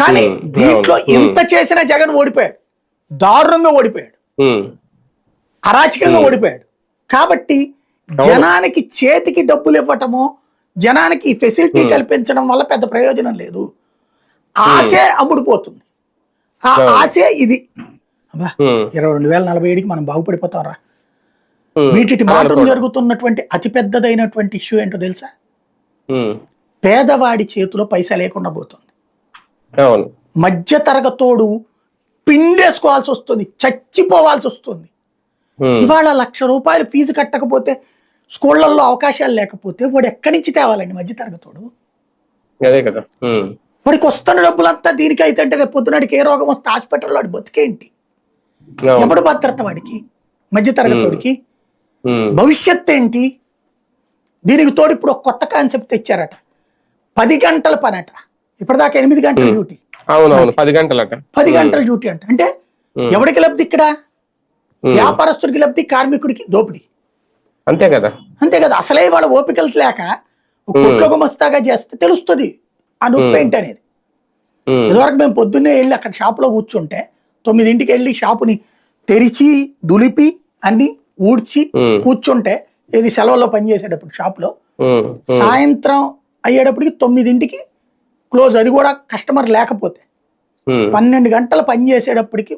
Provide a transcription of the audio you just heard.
కానీ ఉమ్, దీంట్లో అవును. ఇంత చేసిన జగన్ ఓడిపోయాడు. దారుణంగా ఓడిపోయాడు. ఉమ్, అరాచకంగా ఓడిపోయాడు. కాబట్టి జనానికి చేతికి డబ్బులు ఇవ్వటము జనానికి ఈ ఫెసిలిటీ కల్పించడం వల్ల పెద్ద ప్రయోజనం లేదు. ఆశే అమ్ముడుపోతుంది ఆ ఆశే ఇది. అబ్బా ఇరవై రెండు వేల నలభై ఏడుకి మనం బాగుపడిపోతాం రా. వీటి మాటలు. జరుగుతున్నటువంటి అతిపెద్దదైనటువంటి ఇష్యూ ఏంటో తెలుసా? పేదవాడి చేతిలో పైసా లేకుండా పోతుంది. అవును. మధ్య తరగతోడు పిండేసుకోవాల్సి వస్తుంది చచ్చిపోవాల్సి వస్తుంది ఇవాళ లక్ష రూపాయలు ఫీజు కట్టకపోతే స్కూళ్ళల్లో అవకాశాలు లేకపోతే వాడు ఎక్కడి నుంచి తేవాలండి మధ్య తరగతోడు అదే కదా. వాడికి వస్తున్న డబ్బులంతా దీనికి అయితే అంటే రేపు పొద్దునాడికి ఏ రోగం వస్తే హాస్పిటల్లో వాడి బతికేంటి? ఎవడు భద్రత వాడికి? మధ్య తరగతోడికి భవిష్యత్ ఏంటి దీనికి తోడు ఇప్పుడు ఒక కొత్త కాన్సెప్ట్ తెచ్చారట. పది గంటల పని అట ఇప్పటిదాకా ఎనిమిది గంటల డ్యూటీ. అవును అవును పది గంటలట పది గంటల డ్యూటీ అంట. అంటే ఎవడికి లబ్ధి ఇక్కడ? వ్యాపారస్తుడికి లబ్ధి కార్మికుడికి దోపిడీ. అంతే కదా. అంతే కదా. అసలే వాళ్ళ ఓపికలు లేక కొట్లో గుమస్తాగా చేస్తే తెలుస్తుంది ఆ నొప్పి ఏంటి అనేది ఇదివరకు మేము పొద్దున్నే వెళ్ళి అక్కడ షాపులో కూర్చుంటే తొమ్మిదింటికి వెళ్ళి షాపుని తెరిచి దులిపి అన్ని ఊడ్చి కూర్చుంటే ఇది సెలవుల్లో పనిచేసేటప్పుడు షాప్లో సాయంత్రం అయ్యేటప్పటికి తొమ్మిదింటికి క్లోజ్ అది కూడా కస్టమర్ లేకపోతే. పన్నెండు గంటలు పని చేసేటప్పటికి